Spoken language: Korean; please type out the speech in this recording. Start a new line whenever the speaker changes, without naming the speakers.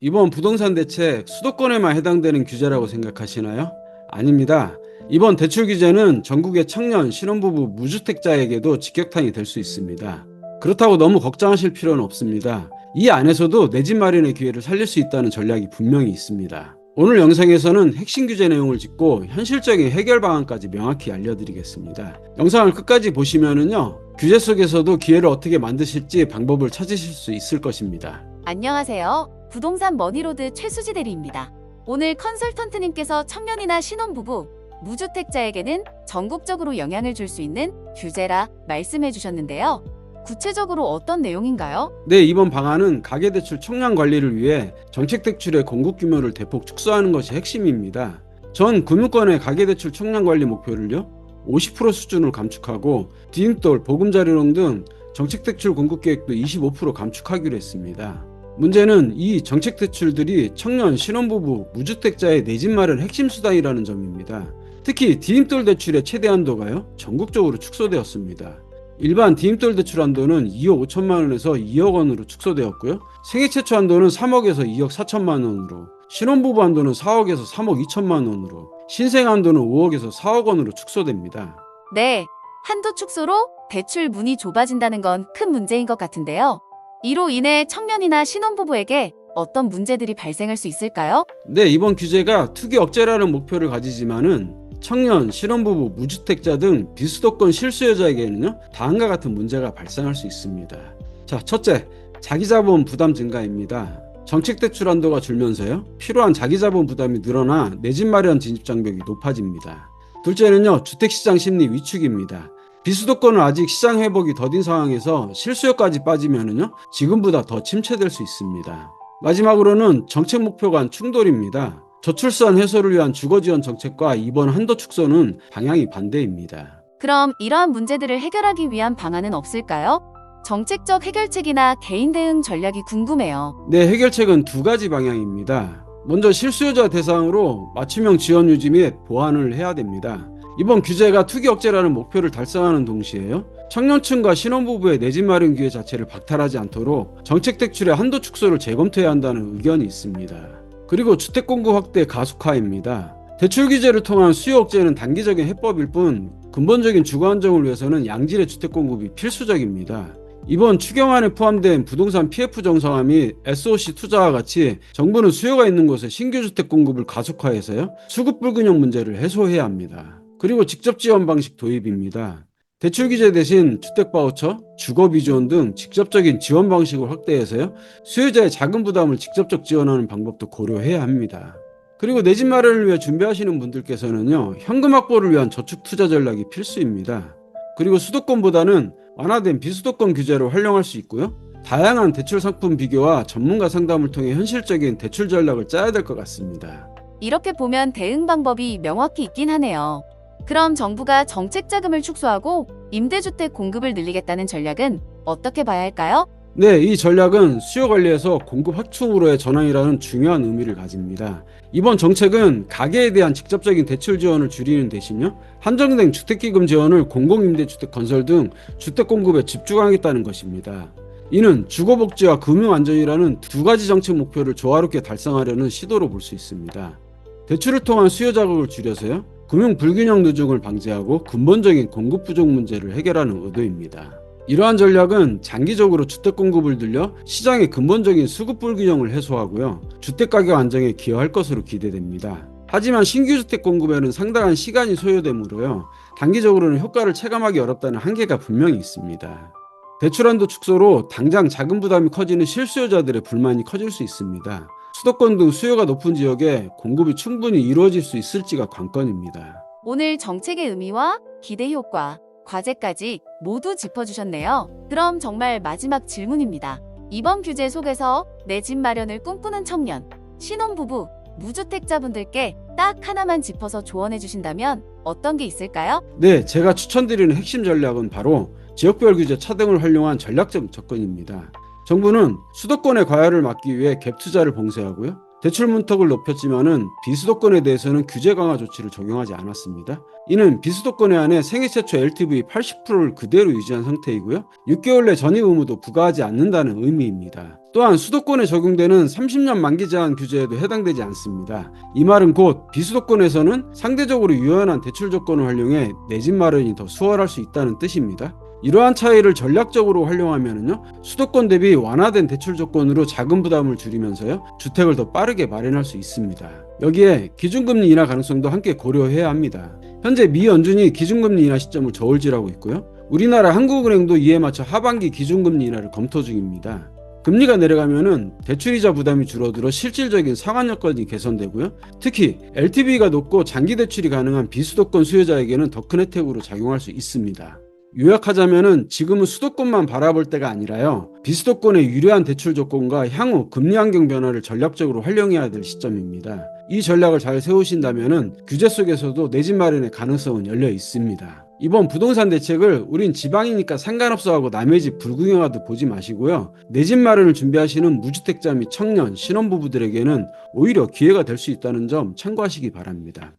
이번 부동산 대책 수도권에만 해당되는 규제라고 생각하시나요? 아닙니다. 이번 대출 규제는 전국의 청년, 신혼부부, 무주택자에게도 직격탄이 될 수 있습니다. 그렇다고 너무 걱정하실 필요는 없습니다. 이 안에서도 내 집 마련의 기회를 살릴 수 있다는 전략이 분명히 있습니다. 오늘 영상에서는 핵심 규제 내용을 짚고 현실적인 해결 방안까지 명확히 알려드리겠습니다. 영상을 끝까지 보시면은요, 규제 속에서도 기회를 어떻게 만드실지 방법을 찾으실 수 있을 것입니다.
안녕하세요. 부동산 머니로드 최수지 대리입니다. 오늘 컨설턴트님께서 청년이나 신혼부부, 무주택자에게는 전국적으로 영향을 줄 수 있는 규제라 말씀해 주셨는데요. 구체적으로 어떤 내용인가요?
네, 이번 방안은 가계대출 총량 관리를 위해 정책대출의 공급 규모를 대폭 축소하는 것이 핵심입니다. 전 금융권의 가계대출 총량 관리 목표를요, 50% 수준으로 감축하고 디딤돌, 보금자리론 등 정책대출 공급 계획도 25% 감축하기로 했습니다. 문제는 이 정책 대출들이 청년, 신혼부부, 무주택자의 내 집 마련 핵심 수단이라는 점입니다. 특히 디딤돌 대출의 최대 한도가요, 전국적으로 축소되었습니다. 일반 디딤돌 대출 한도는 2억 5천만 원에서 2억 원으로 축소되었고요. 생애 최초 한도는 3억에서 2억 4천만 원으로, 신혼부부 한도는 4억에서 3억 2천만 원으로, 신생 한도는 5억에서 4억 원으로 축소됩니다.
네, 한도 축소로 대출 문이 좁아진다는 건 큰 문제인 것 같은데요. 이로 인해 청년이나 신혼부부에게 어떤 문제들이 발생할 수 있을까요?
네, 이번 규제가 투기 억제라는 목표를 가지지만은 청년, 신혼부부, 무주택자 등 비수도권 실수요자에게는요 다음과 같은 문제가 발생할 수 있습니다. 자, 첫째, 자기자본 부담 증가입니다. 정책 대출 한도가 줄면서요 필요한 자기자본 부담이 늘어나 내 집 마련 진입 장벽이 높아집니다. 둘째는요 주택시장 심리 위축입니다. 비수도권은 아직 시장 회복이 더딘 상황에서 실수요까지 빠지면은요 지금보다 더 침체될 수 있습니다. 마지막으로는 정책 목표 간 충돌입니다. 저출산 해소를 위한 주거 지원 정책과 이번 한도 축소는 방향이 반대입니다.
그럼 이러한 문제들을 해결하기 위한 방안은 없을까요? 정책적 해결책이나 개인 대응 전략이 궁금해요.
네, 해결책은 두 가지 방향입니다. 먼저 실수요자 대상으로 맞춤형 지원 유지 및 보완을 해야 됩니다. 이번 규제가 투기 억제라는 목표를 달성하는 동시에요. 청년층과 신혼부부의 내 집 마련 기회 자체를 박탈하지 않도록 정책 대출의 한도 축소를 재검토해야 한다는 의견이 있습니다. 그리고 주택 공급 확대 가속화입니다. 대출 규제를 통한 수요 억제는 단기적인 해법일 뿐 근본적인 주거 안정을 위해서는 양질의 주택 공급이 필수적입니다. 이번 추경안에 포함된 부동산 PF 정상화 및 SOC 투자와 같이 정부는 수요가 있는 곳에 신규 주택 공급을 가속화해서요 수급 불균형 문제를 해소해야 합니다. 그리고 직접 지원 방식 도입입니다. 대출 규제 대신 주택 바우처, 주거 비지원 등 직접적인 지원 방식을 확대해서요 수요자의 자금 부담을 직접적 지원하는 방법도 고려해야 합니다. 그리고 내 집 마련을 위해 준비하시는 분들께서는요 현금 확보를 위한 저축 투자 전략이 필수입니다. 그리고 수도권보다는 완화된 비수도권 규제를 활용할 수 있고요. 다양한 대출 상품 비교와 전문가 상담을 통해 현실적인 대출 전략을 짜야 될 것 같습니다.
이렇게 보면 대응 방법이 명확히 있긴 하네요. 그럼 정부가 정책 자금을 축소하고 임대주택 공급을 늘리겠다는 전략은 어떻게 봐야 할까요?
네, 이 전략은 수요 관리에서 공급 확충으로의 전환이라는 중요한 의미를 가집니다. 이번 정책은 가계에 대한 직접적인 대출 지원을 줄이는 대신요, 한정된 주택기금 지원을 공공임대주택 건설 등 주택 공급에 집중하겠다는 것입니다. 이는 주거복지와 금융안전이라는 두 가지 정책 목표를 조화롭게 달성하려는 시도로 볼 수 있습니다. 대출을 통한 수요 자극을 줄여서요, 금융 불균형 누중을 방지하고 근본적인 공급 부족 문제를 해결하는 의도입니다. 이러한 전략은 장기적으로 주택 공급을 늘려 시장의 근본적인 수급 불균형을 해소하고요. 주택 가격 안정에 기여할 것으로 기대됩니다. 하지만 신규 주택 공급에는 상당한 시간이 소요되므로요. 단기적으로는 효과를 체감하기 어렵다는 한계가 분명히 있습니다. 대출한도 축소로 당장 자금 부담이 커지는 실수요자들의 불만이 커질 수 있습니다. 수도권 등 수요가 높은 지역에 공급이 충분히 이루어질 수 있을지가 관건입니다.
오늘 정책의 의미와 기대 효과, 과제까지 모두 짚어주셨네요. 그럼 정말 마지막 질문입니다. 이번 규제 속에서 내 집 마련을 꿈꾸는 청년, 신혼부부, 무주택자분들께 딱 하나만 짚어서 조언해 주신다면 어떤 게 있을까요?
네, 제가 추천드리는 핵심 전략은 바로 지역별 규제 차등을 활용한 전략적 접근입니다. 정부는 수도권의 과열을 막기 위해 갭 투자를 봉쇄하고요. 대출 문턱을 높였지만은 비수도권에 대해서는 규제 강화 조치를 적용하지 않았습니다. 이는 비수도권에 한해 생애 최초 LTV 80%를 그대로 유지한 상태이고요. 6개월 내 전입 의무도 부과하지 않는다는 의미입니다. 또한 수도권에 적용되는 30년 만기 제한 규제에도 해당되지 않습니다. 이 말은 곧 비수도권에서는 상대적으로 유연한 대출 조건을 활용해 내 집 마련이 더 수월할 수 있다는 뜻입니다. 이러한 차이를 전략적으로 활용하면요 수도권 대비 완화된 대출 조건으로 자금 부담을 줄이면서요 주택을 더 빠르게 마련할 수 있습니다. 여기에 기준금리 인하 가능성도 함께 고려해야 합니다. 현재 미 연준이 기준금리 인하 시점을 저울질하고 있고요. 우리나라 한국은행도 이에 맞춰 하반기 기준금리 인하를 검토 중입니다. 금리가 내려가면은 대출이자 부담이 줄어들어 실질적인 상환 여건이 개선되고요. 특히 LTV가 높고 장기 대출이 가능한 비수도권 수요자에게는 더 큰 혜택으로 작용할 수 있습니다. 요약하자면은 지금은 수도권만 바라볼 때가 아니라요. 비수도권의 유리한 대출 조건과 향후 금리 환경 변화를 전략적으로 활용해야 될 시점입니다. 이 전략을 잘 세우신다면은 규제 속에서도 내 집 마련의 가능성은 열려 있습니다. 이번 부동산 대책을 우린 지방이니까 상관없어 하고 남의 집 불구경하듯 보지 마시고요. 내 집 마련을 준비하시는 무주택자 및 청년, 신혼부부들에게는 오히려 기회가 될 수 있다는 점 참고하시기 바랍니다.